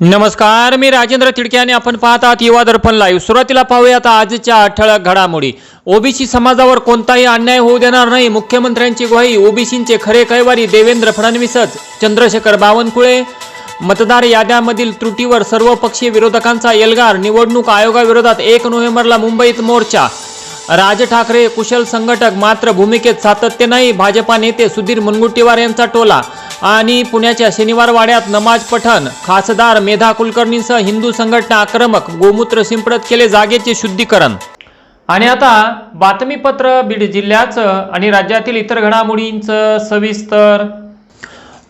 नमस्कार मी राजेंद्र तिडके आणि आपण पाहत आहात युवा दर्पण लाईव्ह सुरुवातीला पाहूयात आजच्या ठळक घडामोडी. ओबीसी समाजावर कोणताही अन्याय होऊ देणार नाही मुख्यमंत्र्यांची ग्वाही ओबीसींचे खरे कैवारी देवेंद्र फडणवीसच चंद्रशेखर बावनकुळे. मतदार याद्यामधील त्रुटीवर सर्वपक्षीय विरोधकांचा एल्गार निवडणूक आयोगाविरोधात एक नोव्हेंबरला मुंबईत मोर्चा. राज ठाकरे कुशल संघटक मात्र भूमिकेत सातत्य नाही भाजपा नेते सुधीर मुनगुट्टीवार यांचा टोला. आणि पुण्याच्या शनिवार वाड्यात नमाज पठण. खासदार मेधा कुलकर्णींसह हिंदू संघटना आक्रमक गोमूत्र शिंपडत केले जागेचे शुद्धीकरण. आणि आता बातमीपत्र बीड जिल्ह्याचं आणि राज्यातील इतर घडामोडींचं सविस्तर.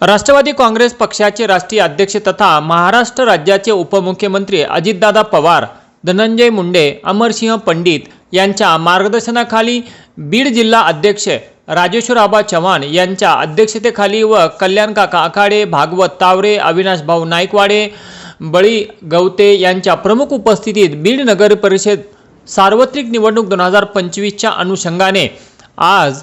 राष्ट्रवादी काँग्रेस पक्षाचे राष्ट्रीय अध्यक्ष तथा महाराष्ट्र राज्याचे उपमुख्यमंत्री अजितदादा पवार धनंजय मुंडे अमरसिंह पंडित यांच्या मार्गदर्शनाखाली बीड जिल्हा अध्यक्ष राजेश्वर आबा चव्हाण यांच्या अध्यक्षतेखाली व कल्याण काका आखाडे भागवत तावरे अविनाश भाऊ नाईकवाडे बळी गवते यांच्या प्रमुख उपस्थितीत बीड नगर परिषद सार्वत्रिक निवडणूक दोन हजार पंचवीसच्या अनुषंगाने आज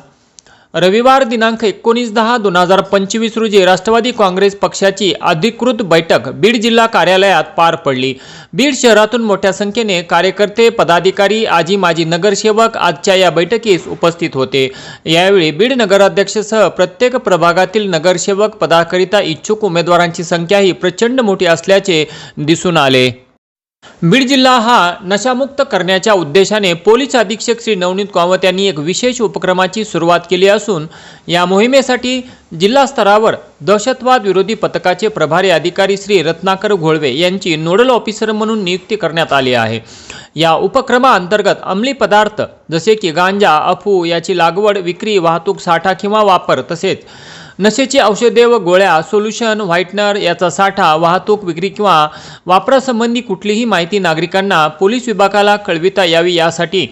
रविवार दिनांक एकोणीस दहा दोन हजार पंचवीस रोजी राष्ट्रवादी काँग्रेस पक्षाची अधिकृत बैठक बीड जिल्हा कार्यालयात पार पडली. बीड शहरातून मोठ्या संख्येने कार्यकर्ते पदाधिकारी आजी माजी नगरसेवक आजच्या या बैठकीस उपस्थित होते. यावेळी बीड नगराध्यक्षसह प्रत्येक प्रभागातील नगरसेवक पदाकरिता इच्छुक उमेदवारांची संख्याही प्रचंड मोठी असल्याचे दिसून आले. बीड जिल्हा हा नशामुक्त करण्याच्या उद्देशाने पोलीस अधीक्षक श्री नवनीत कामत यांनी एक विशेष उपक्रमाची सुरुवात केली असून या मोहिमेसाठी जिल्हा स्तरावर दहशतवाद विरोधी पथकाचे प्रभारी अधिकारी श्री रत्नाकर घोळवे यांची नोडल ऑफिसर म्हणून नियुक्ती करण्यात आली आहे. या उपक्रमाअंतर्गत अंमली पदार्थ जसे की गांजा अफू याची लागवड विक्री वाहतूक साठा किंवा वापर तसेच नशेची औषधे व गोळ्या सोल्युशन व्हाईटनर याचा साठा वाहतूक विक्री किंवा वापरासंबंधी कुठलीही माहिती नागरिकांना पोलीस विभागाला कळविता यावी यासाठी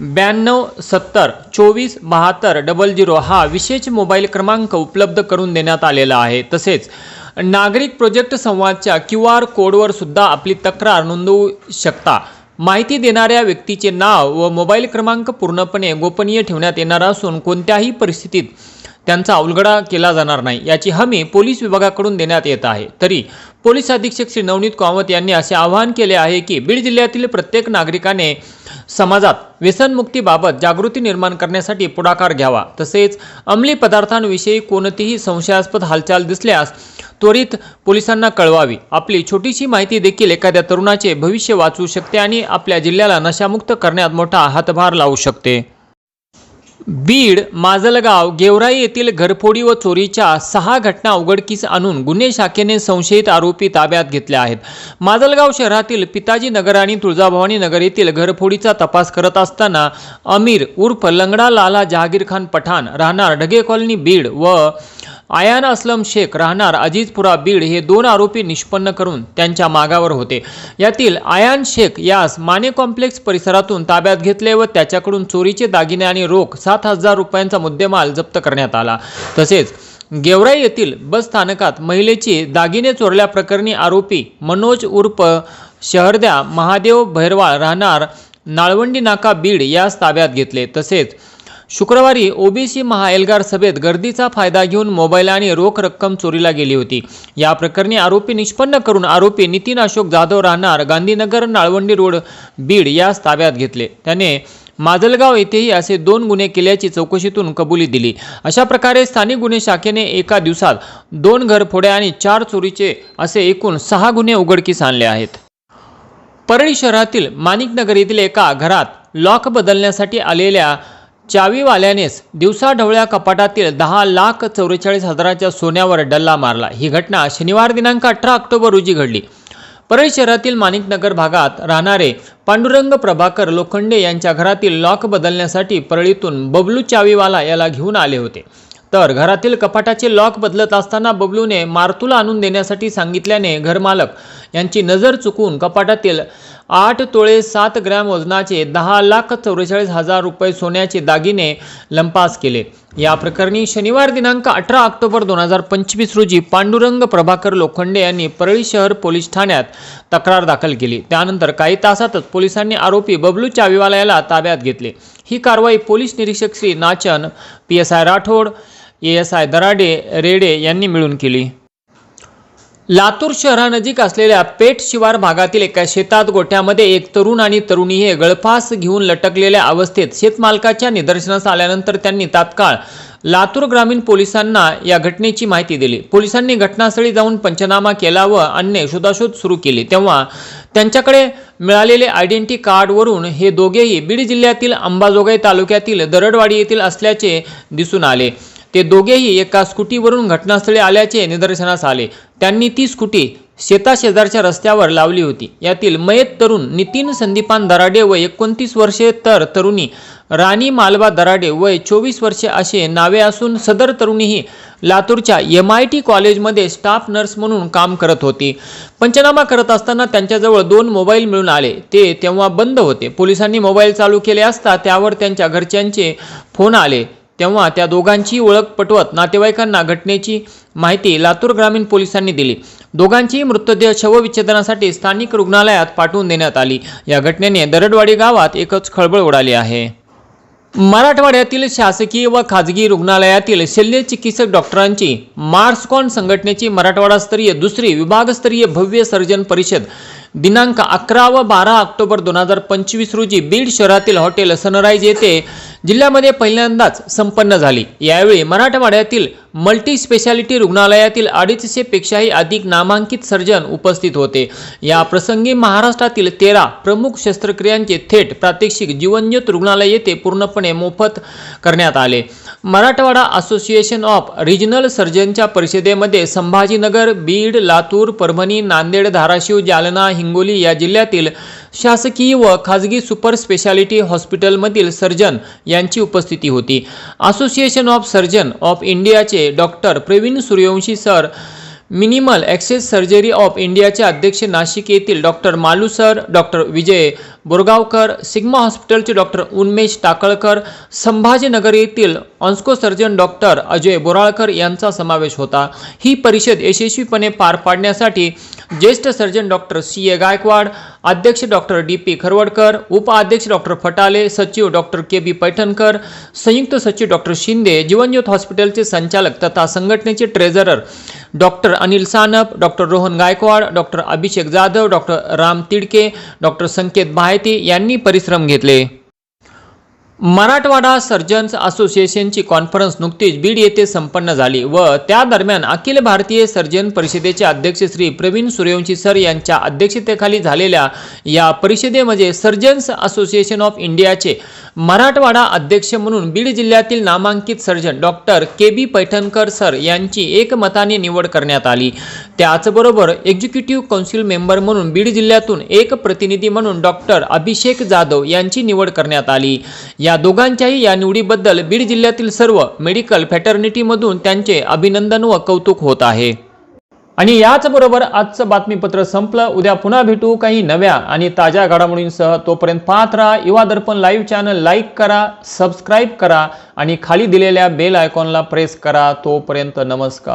ब्याण्णव सत्तर चोवीस बहात्तर डबल झिरो हा विशेष मोबाईल क्रमांक उपलब्ध करून देण्यात आलेला आहे. तसेच नागरिक प्रोजेक्ट संवादच्या क्यू आर कोडवर सुद्धा आपली तक्रार नोंदवू शकता. माहिती देणाऱ्या व्यक्तीचे नाव व मोबाईल क्रमांक पूर्णपणे गोपनीय ठेवण्यात येणार असून कोणत्याही परिस्थितीत त्यांचा उलगडा केला जाणार नाही. याची हमी पोलीस विभागाकडून देण्यात येत आहे. तरी पोलीस अधीक्षक श्री नवनीत कामत यांनी असे आवाहन केले आहे की बीड जिल्ह्यातील प्रत्येक नागरिकाने समाजात व्यसनमुक्तीबाबत जागृती निर्माण करण्यासाठी पुढाकार घ्यावा. तसेच अंमली पदार्थांविषयी कोणतीही संशयास्पद हालचाल दिसल्यास त्वरित पोलिसांना कळवावी. आपली छोटीशी माहिती देखील एखाद्या तरुणाचे भविष्य वाचवू शकते आणि आपल्या जिल्ह्याला नशामुक्त करण्यात मोठा हातभार लावू शकते. बीड माजलगाव गेवराई येथील घरफोडी व चोरीच्या सहा घटना उघडकीस आणून गुन्हे शाखेने संशयित आरोपी ताब्यात घेतल्या आहेत. माजलगाव शहरातील पिताजी नगर आणि तुळजाभवानी नगर येथील घरफोडीचा तपास करत असताना अमीर उर्फ लंगडा लाला जहागीर खान पठाण राहणार ढगे कॉलनी बीड व आयान असलम शेख राहणार अजिजपुरा बीड हे दोन आरोपी निष्पन्न करून त्यांच्या मागावर होते. यातील आयान शेख यास माने कॉम्प्लेक्स परिसरातून ताब्यात घेतले व त्याच्याकडून चोरीचे दागिने आणि रोख सात हजार रुपयांचा मुद्देमाल जप्त करण्यात आला. तसेच गेवराई येथील बस स्थानकात महिलेची दागिने चोरल्याप्रकरणी आरोपी मनोज उर्फ शहरद्या महादेव भैरवाळ राहणार नाळवंडी नाका बीड यास ताब्यात घेतले. तसेच शुक्रवारी ओबीसी महाएल्गार सभेत गर्दीचा फायदा घेऊन मोबाईल आणि रोख रक्कम चोरीला गेली होती. या प्रकरणी आरोपी निष्पन्न करून आरोपी नितीन अशोक जाधव राहणार गांधीनगर नाळवंडी रोड बीड यास ताब्यात घेतले. त्याने माजलगाव येथेही असे दोन गुन्हे केल्याची चौकशीतून कबुली दिली. अशा प्रकारे स्थानिक गुन्हे शाखेने एका दिवसात दोन घरफोड्या आणि चार चोरीचे असे एकूण सहा गुन्हे उघडकीस आणले आहेत. परळी शहरातील माणिकनगर येथील एका घरात लॉक बदलण्यासाठी आलेल्या चावीवाल्यानेच दिवसाढवळ्या कपाटातील दहा लाख चौवेचाळीस हजाराच्या सोन्यावर डल्ला मारला. ही घटना शनिवार दिनांक अठरा ऑक्टोबर रोजी घडली. परळी शहरातील माणिकनगर भागात राहणारे पांडुरंग प्रभाकर लोखंडे यांच्या घरातील लॉक बदलण्यासाठी परळीतून बबलू चावीवाला याला घेऊन आले होते. तर घरातील कपाटाचे लॉक बदलत असताना बबलूने मारतूला आणून देण्यासाठी सांगितल्याने घरमालक यांची नजर चुकून कपाटातील आठ तोळे सात ग्रॅम वजनाचे दहा लाख चौवेचाळीस हजार रुपये सोन्याचे दागिने लंपास केले. या प्रकरणी शनिवार दिनांक अठरा ऑक्टोबर दोन हजार पंचवीस रोजी पांडुरंग प्रभाकर लोखंडे यांनी परळी शहर पोलीस ठाण्यात तक्रार दाखल केली. त्यानंतर काही तासातच पोलिसांनी आरोपी बबलू चावीवाला याला ताब्यात घेतले. ही कारवाई पोलीस निरीक्षक Shri Nachan P S I Rathod A S I Darade Rede यांनी मिळून केली. लातूर शहरानजीक असलेल्या पेठ शिवार भागातील एका शेतात गोठ्यामध्ये एक तरुण आणि तरुणी हे गळफास घेऊन लटकलेल्या अवस्थेत शेतमालकाच्या निदर्शनास आल्यानंतर त्यांनी तात्काळ लातूर ग्रामीण पोलिसांना या घटनेची माहिती दिली. पोलिसांनी घटनास्थळी जाऊन पंचनामा केला व अन्य शोधाशोध सुरू केली. तेव्हा त्यांच्याकडे मिळालेले आयडेंटी कार्डवरून हे दोघेही बीड जिल्ह्यातील अंबाजोगाई तालुक्यातील दरडवाडी येथील असल्याचे दिसून आले. ते दोघेही एका स्कूटीवरून घटनास्थळी आल्याचे निदर्शनास आले. त्यांनी ती स्कूटी शेताशेजारच्या रस्त्यावर लावली होती. यातील मयत तरुण नितीन संदीपान दराडे व एकोणतीस वर्षे तर तरुणी राणी मालबा दराडे वय चोवीस वर्षे असे नावे असून सदर तरुणीही लातूरच्या एम आय टी कॉलेजमध्ये स्टाफ नर्स म्हणून काम करत होती. पंचनामा करत असताना त्यांच्याजवळ दोन मोबाईल मिळून आले. ते तेव्हा बंद होते. पोलिसांनी मोबाईल चालू केले असता त्यावर त्यांच्या घरच्यांचे फोन आले. तेव्हा त्या दोघांची ओळख पटवत नातेवाईकांना घटनेची माहिती लातूर ग्रामीण पोलिसांनी दिली. दोघांची मृतदेह शवविच्छेदनासाठी स्थानिक रुग्णालयात पाठवून देण्यात आली. या घटनेने दरडवाडी गावात एकच खळबळ उडाली आहे. मराठवाड्यातील शासकीय व खाजगी रुग्णालयातील शल्य चिकित्सक डॉक्टरांची मार्सकॉन संघटनेची मराठवाडास्तरीय दुसरी विभागस्तरीय भव्य सर्जन परिषद दिनांक अकरा व बारा ऑक्टोबर दोन हजार पंचवीस रोजी बीड शहरातील हॉटेल सनराईज येथे जिल्ह्यामध्ये पहिल्यांदाच संपन्न झाली. यावेळी मराठवाड्यातील मल्टी स्पेशालिटी रुग्णालयातील अडीचशे पेक्षाही अधिक नामांकित सर्जन उपस्थित होते. या प्रसंगी महाराष्ट्रातील तेरा प्रमुख शस्त्रक्रियांचे थेट प्रात्यक्षिक जीवनज्योत रुग्णालय येथे पूर्णपणे मोफत करण्यात आले. मराठवाडा असोसिएशन ऑफ रिजनल सर्जनच्या परिषदेमध्ये संभाजीनगर बीड लातूर परभणी नांदेड धाराशिव जालना हिंगोली या जिल्ह्यातील शासकीय व खाजगी सुपर स्पेशालिटी हॉस्पिटलमधील सर्जन यांची उपस्थिती होती. असोसिएशन ऑफ सर्जन ऑफ इंडियाचे doctor Pravin Suryavanshi sir minimal access surgery of इंडियाचे अध्यक्ष नाशिक येथील doctor Malu sir doctor Vijay Borgaonkar Sigma हॉस्पिटलचे डॉक्टर उन्मेश टाकळकर संभाजीनगर येथील onco surgeon doctor Ajay Boralkar यांचा समावेश होता. ही परिषद यशस्वीपणे पार पाडण्यासाठी ज्येष्ठ surgeon doctor C A Gaikwad अध्यक्ष डॉक्टर डी पी खरवडकर उपाध्यक्ष डॉक्टर फटाले सचिव डॉक्टर के बी पैठणकर संयुक्त सचिव डॉक्टर शिंदे जीवनज्योत हॉस्पिटलचे संचालक तथा संघटनेचे treasurer doctor Anil Sanap doctor Rohan Gaikwad doctor Abhishek Jadhav doctor Ram Tidke doctor Sanket Bhayati यांनी परिश्रम घेतले. मराठवाडा सर्जन्स असोसिएशनची कॉन्फरन्स नुकतीच बीड येथे संपन्न झाली व त्या दरम्यान अखिल भारतीय सर्जन परिषदेचे अध्यक्ष श्री प्रवीण सूर्यवंशी सर यांच्या अध्यक्षतेखाली झालेल्या या परिषदेमध्ये म्हणजे सर्जन्स असोसिएशन ऑफ इंडियाचे मराठवाडा अध्यक्ष म्हणून बीड जिल्ह्यातील नामांकित surgeon doctor K B Paithankar sir यांची एकमताने निवड करण्यात आली. त्याचबरोबर एक्झिक्युटिव्ह कौन्सिल मेंबर म्हणून बीड जिल्ह्यातून एक प्रतिनिधी म्हणून डॉक्टर अभिषेक जाधव यांची निवड करण्यात आली. या या दोघांच्याही या निवडीबद्दल बीड जिल्ह्यातील सर्व मेडिकल फॅटर्निटीमधून त्यांचे अभिनंदन व कौतुक होत आहे. आणि याचबरोबर आजचं बातमीपत्र संपलं. उद्या पुन्हा भेटू काही नव्या आणि ताज्या घडामोडींसह. तोपर्यंत पाहत राहा Yuva Darpan live channel like करा सबस्क्राईब करा आणि खाली दिलेल्या बेल आयकॉनला प्रेस करा. तोपर्यंत नमस्कार.